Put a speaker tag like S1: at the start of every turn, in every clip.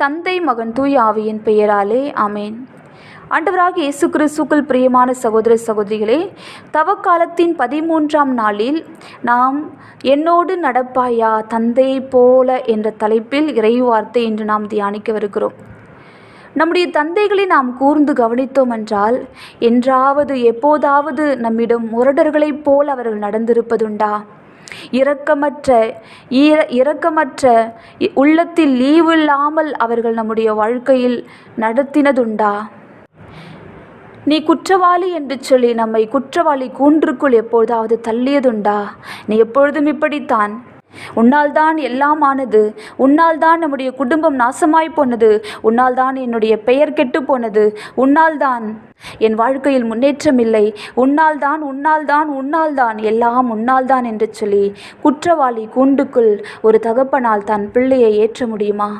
S1: தந்தை மகன் தூய் ஆவியின் பெயராலே அமேன் ஆண்டவராக இயேசு கிறிஸ்துக்குள் பிரியமான சகோதர சகோதரிகளே தவக்காலத்தின் பதிமூன்றாம் நாளில் நாம் என்னோடு நடப்பாயா தந்தை போல என்ற தலைப்பில் இறைவார்த்தை என்று நாம் தியானிக்கவிருக்கிறோம் நம்முடைய தந்தைகளை நாம் கூர்ந்து கவனித்தோம் என்றால் என்றாவது எப்போதாவது நம்மிடம் முரடர்களைப் போல் அவர்கள் நடந்திருப்பதுண்டா? இரக்கமற்ற ஈர இரக்கமற்ற இ- உள்ளத்தில் லீவில்லாமல் அவர்கள் நம்முடைய வாழ்க்கையில் நடத்தினதுண்டா? நீ குற்றவாளி என்று சொல்லி நம்மை குற்றவாளி கூன்றுக்குள் எப்பொழுதாவது தள்ளியதுண்டா? நீ எப்பொழுதும் இப்படித்தான். உன்னால் தான் எல்லாம் ஆனது. உன்னால் தான் நம்முடைய குடும்பம் நாசமாய் போனது. உன்னால் தான் என்னுடைய பெயர் கெட்டு போனது. உன்னால் தான் என் வாழ்க்கையில் முன்னேற்றம் இல்லை. உன்னால் தான் உன்னால் தான் உன்னால் தான் எல்லாம் உன்னால் தான் என்று சொல்லி குற்றவாளி கூண்டுக்குள் ஒரு தகப்பனால் தன் பிள்ளையை ஏற்ற முடியுமா?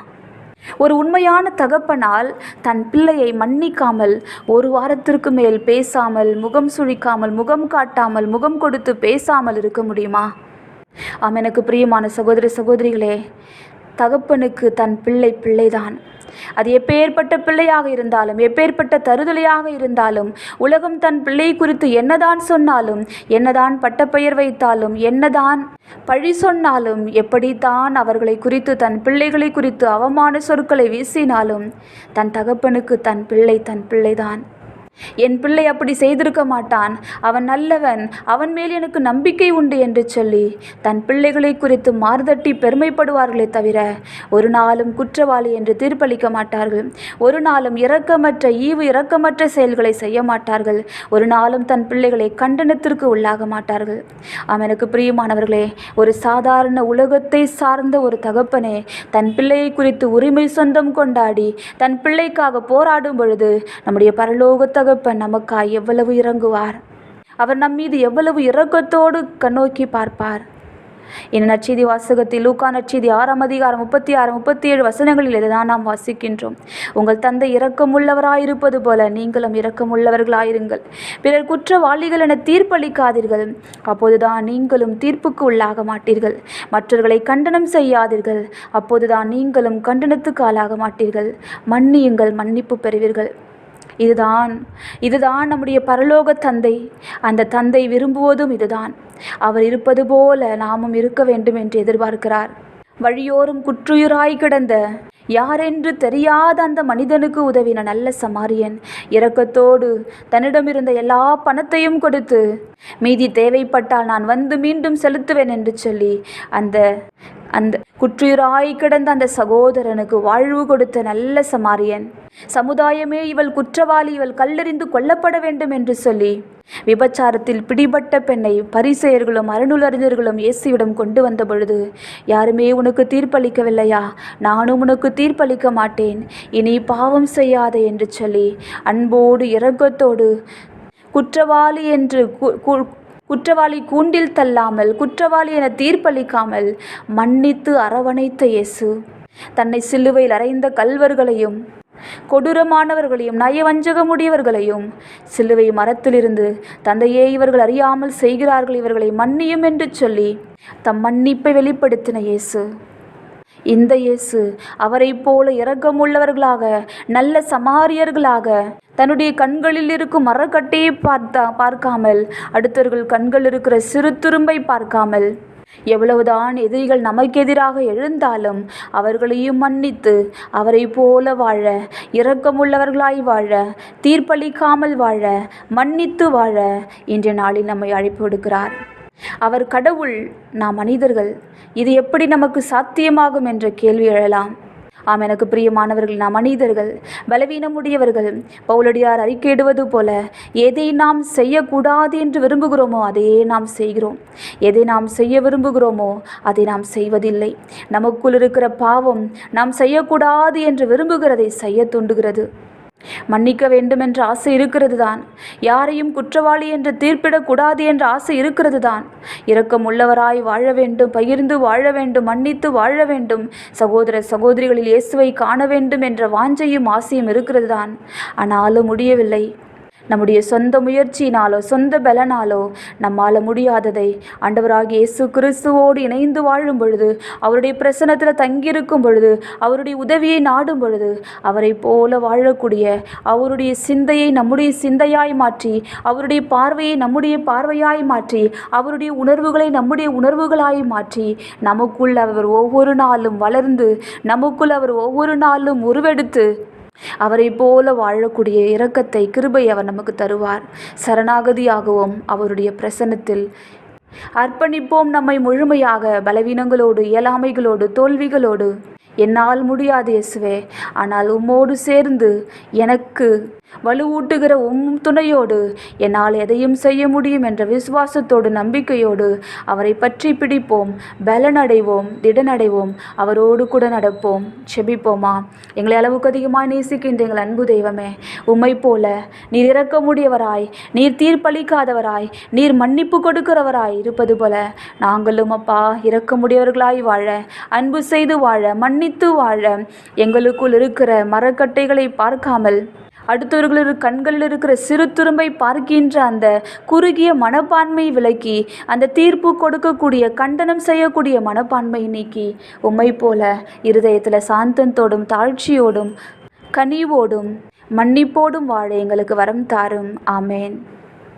S1: ஒரு உண்மையான தகப்பனால் தன் பிள்ளையை மன்னிக்காமல் ஒரு வாரத்திற்கு மேல் பேசாமல் முகம் சுழிக்காமல் முகம் காட்டாமல் முகம் கொடுத்து பேசாமல் இருக்க முடியுமா? ஆம் எனக்கு பிரியமான சகோதர சகோதரிகளே தகப்பனுக்கு தன் பிள்ளை பிள்ளைதான். அது எப்பேற்பட்ட பிள்ளையாக இருந்தாலும் எப்பேற்பட்ட தருதலையாக இருந்தாலும் உலகம் தன் பிள்ளை குறித்து என்னதான் சொன்னாலும் என்னதான் பட்டப்பெயர் வைத்தாலும் என்னதான் பழி சொன்னாலும் எப்படித்தான் அவர்களை குறித்து தன் பிள்ளைகளை குறித்து அவமான சொற்களை வீசினாலும் தன் தகப்பனுக்கு தன் பிள்ளை தன் பிள்ளைதான். என் பிள்ளை அப்படி செய்திருக்க மாட்டான். அவன் நல்லவன். அவன் மேல் எனக்கு நம்பிக்கை உண்டு என்று சொல்லி தன் பிள்ளைகளை குறித்து மார்தட்டி பெருமைப்படுவார்களே தவிர ஒரு நாளும் குற்றவாளி என்று தீர்ப்பளிக்க மாட்டார்கள். ஒரு நாளும் இரக்கமற்ற ஈவு இரக்கமற்ற செயல்களை செய்ய மாட்டார்கள். ஒரு நாளும் தன் பிள்ளைகளை கண்டனத்திற்கு உள்ளாக மாட்டார்கள். அவனுக்கு எனக்கு பிரியமானவர்களே ஒரு சாதாரண உலகத்தை சார்ந்த ஒரு தகப்பனே தன் பிள்ளையை குறித்து உரிமை சொந்தம் கொண்டாடி தன் பிள்ளைக்காக போராடும் பொழுது நம்முடைய பரலோகத்தை தகப்பன் நமக்காய் எவ்வளவு இறங்குவார்? அவர் நம் மீது எவ்வளவு இறக்கத்தோடு கண்ணோக்கி பார்ப்பார். இந்த நச்செய்தி வாசகத்தில் லூக்கா நற்செய்தி ஆறாம் அதிகாரம் முப்பத்தி ஆறு முப்பத்தி ஏழு வசனங்களில் இதுதான் நாம் வாசிக்கின்றோம். உங்கள் தந்தை இரக்கமுள்ளவராயிருப்பது போல நீங்களும் இரக்கமுள்ளவர்களாயிருங்கள். பிறர் குற்றவாளிகள் என தீர்ப்பளிக்காதீர்கள். அப்போதுதான் நீங்களும் தீர்ப்புக்கு உள்ளாக மாட்டீர்கள். மற்றவர்களை கண்டனம் செய்யாதீர்கள். அப்போதுதான் நீங்களும் கண்டனத்துக்கு ஆளாக மாட்டீர்கள். மன்னியுங்கள் மன்னிப்பு பெறுவீர்கள். இதுதான் இதுதான் நம்முடைய பரலோக தந்தை. அந்த தந்தை விரும்புவதும் இதுதான். அவர் இருப்பது போல நாமும் இருக்க வேண்டும் என்று எதிர்பார்க்கிறார். வழியோரும் குற்றுயிராய் கிடந்த யாரென்று தெரியாத அந்த மனிதனுக்கு உதவின நல்ல சமாரியன் இரக்கத்தோடு தன்னிடமிருந்த எல்லா பணத்தையும் கொடுத்து மீதி தேவைப்பட்டால் நான் வந்து மீண்டும் செலுத்துவேன் என்று சொல்லி அந்த அந்த குற்றுயிராய் கிடந்த அந்த சகோதரனுக்கு வாழ்வு கொடுத்த நல்ல சமாரியன். சமுதாயமே இவள் குற்றவாளி இவள் கல்லெறிந்து கொல்லப்பட வேண்டும் என்று சொல்லி விபச்சாரத்தில் பிடிபட்ட பெண்ணை பரிசெயர்களும் அருணுலறிஞர்களும் இயேசுவிடம் கொண்டு வந்த பொழுது யாருமே உனக்கு தீர்ப்பளிக்கவில்லையா? நானும் உனக்கு தீர்ப்பளிக்க மாட்டேன். இனி பாவம் செய்யாதே என்று சொல்லி அன்போடு இரக்கத்தோடு குற்றவாளி என்று குற்றவாளி கூண்டில் தள்ளாமல் குற்றவாளி என தீர்ப்பளிக்காமல் மன்னித்து அரவணைத்த இயேசு. தன்னை சிலுவையில் அறைந்த கல்வர்களையும் கொடூரமானவர்களையும் நயவஞ்சகமுடையவர்களையும் சிலுவை மரத்திலிருந்து தந்தையே இவர்கள் அறியாமல் செய்கிறார்கள் இவர்களை மன்னியும் என்று சொல்லி தம் மன்னிப்பை வெளிப்படுத்தின இயேசு. இந்த இயேசு அவரைப் போல இரக்கமுள்ளவர்களாக நல்ல சமாரியர்களாக தன்னுடைய கண்களில் இருக்கும் மரக்கட்டையை பார்த்தா பார்க்காமல் அடுத்தவர்கள் கண்கள் இருக்கிற சிறு துரும்பை பார்க்காமல் எவ்வளவுதான் எதிரிகள் நமக்கு எதிராக எழுந்தாலும் அவர்களையும் மன்னித்து அவரை போல வாழ இரக்கமுள்ளவர்களாய் வாழ தீர்ப்பளிக்காமல் வாழ மன்னித்து வாழ இன்றைய நாளில் நம்மை அழைப்பு விடுக்கிறார். அவர் கடவுள் நாம் மனிதர்கள். இது எப்படி நமக்கு சாத்தியமாகும் என்ற கேள்வி எழலாம். ஆம் எனக்கு பிரியமானவர்கள் நாம் மனிதர்கள் பலவீனமுடையவர்கள் பவுலடியார் அறிக்கையிடுவது போல எதை நாம் செய்யக்கூடாது என்று விரும்புகிறோமோ அதையே நாம் செய்கிறோம். எதை நாம் செய்ய விரும்புகிறோமோ அதை நாம் செய்வதில்லை. நமக்குள் இருக்கிற பாவம் நாம் செய்யக்கூடாது என்று விரும்புகிறதை செய்ய தூண்டுகிறது. மன்னிக்க வேண்டும் என்ற ஆசை இருக்கிறது தான் யாரையும் குற்றவாளி என்று தீர்ப்பிடக்கூடாது என்ற ஆசை இருக்கிறது தான் இரக்கம் உள்ளவராய் வாழ வேண்டும் பகிர்ந்து வாழ வேண்டும் மன்னித்து வாழ வேண்டும் சகோதர சகோதரிகளில் இயேசுவை காண வேண்டும் என்ற வாஞ்சையும் ஆசையும் இருக்கிறது தான் ஆனாலும் முடியவில்லை. நம்முடைய சொந்த முயற்சியினாலோ சொந்த பலனாலோ நம்மால் முடியாததை ஆண்டவராகிய இயேசு கிறிஸ்துவோடு இணைந்து வாழும் பொழுது அவருடைய பிரசனத்தில் தங்கியிருக்கும் பொழுது அவருடைய உதவியை நாடும் பொழுது அவரை போல வாழக்கூடிய அவருடைய சிந்தையை நம்முடைய சிந்தையாய் மாற்றி அவருடைய பார்வையை நம்முடைய பார்வையாய் மாற்றி அவருடைய உணர்வுகளை நம்முடைய உணர்வுகளாய் மாற்றி நமக்குள் அவர் ஒவ்வொரு நாளும் வளர்ந்து நமக்குள் அவர் ஒவ்வொரு நாளும் உருவெடுத்து அவரை போல வாழக்கூடிய இரக்கத்தை கிருபை அவர் நமக்கு தருவார். சரணாகதியாகவும் அவருடைய பிரசன்னத்தில் அர்ப்பணிப்போம் நம்மை முழுமையாக பலவீனங்களோடு இயலாமைகளோடு தோல்விகளோடு. என்னால் முடியாது இயேசுவே ஆனால் உம்மோடு சேர்ந்து எனக்கு வலுவூட்டுகிற உம் துணையோடு என்னால் எதையும் செய்ய முடியும் என்ற விசுவாசத்தோடு நம்பிக்கையோடு அவரை பற்றி பிடிப்போம் பலனடைவோம் திடனடைவோம் அவரோடு கூட நடப்போம். செபிப்போமா? எங்களை அளவுக்கு அதிகமாக நேசிக்கின்ற எங்கள் அன்பு தெய்வமே உம்மை போல நீர் இறக்க முடியவராய் நீர் தீர்ப்பளிக்காதவராய் நீர் மன்னிப்பு கொடுக்கிறவராய் இருப்பது போல நாங்களும் அப்பா இறக்கமுடையவர்களாய் வாழ அன்பு செய்து வாழ மன்னித்து வாழ எங்களுக்குள் இருக்கிற மரக்கட்டைகளை பார்க்காமல் அடுத்தவர்களது கண்களில் இருக்கிற சிறு துரும்பை பார்க்கின்ற அந்த குறுகிய மனப்பான்மை விலக்கி அந்த தீர்ப்பு கொடுக்கக்கூடிய கண்டனம் செய்யக்கூடிய மனப்பான்மை நீக்கி உம்மை போல இருதயத்தில் சாந்தத்தோடும் தாழ்ச்சியோடும் கனிவோடும் மன்னிப்போடும் வாழ எங்களுக்கு வரம் தாரும். ஆமேன்.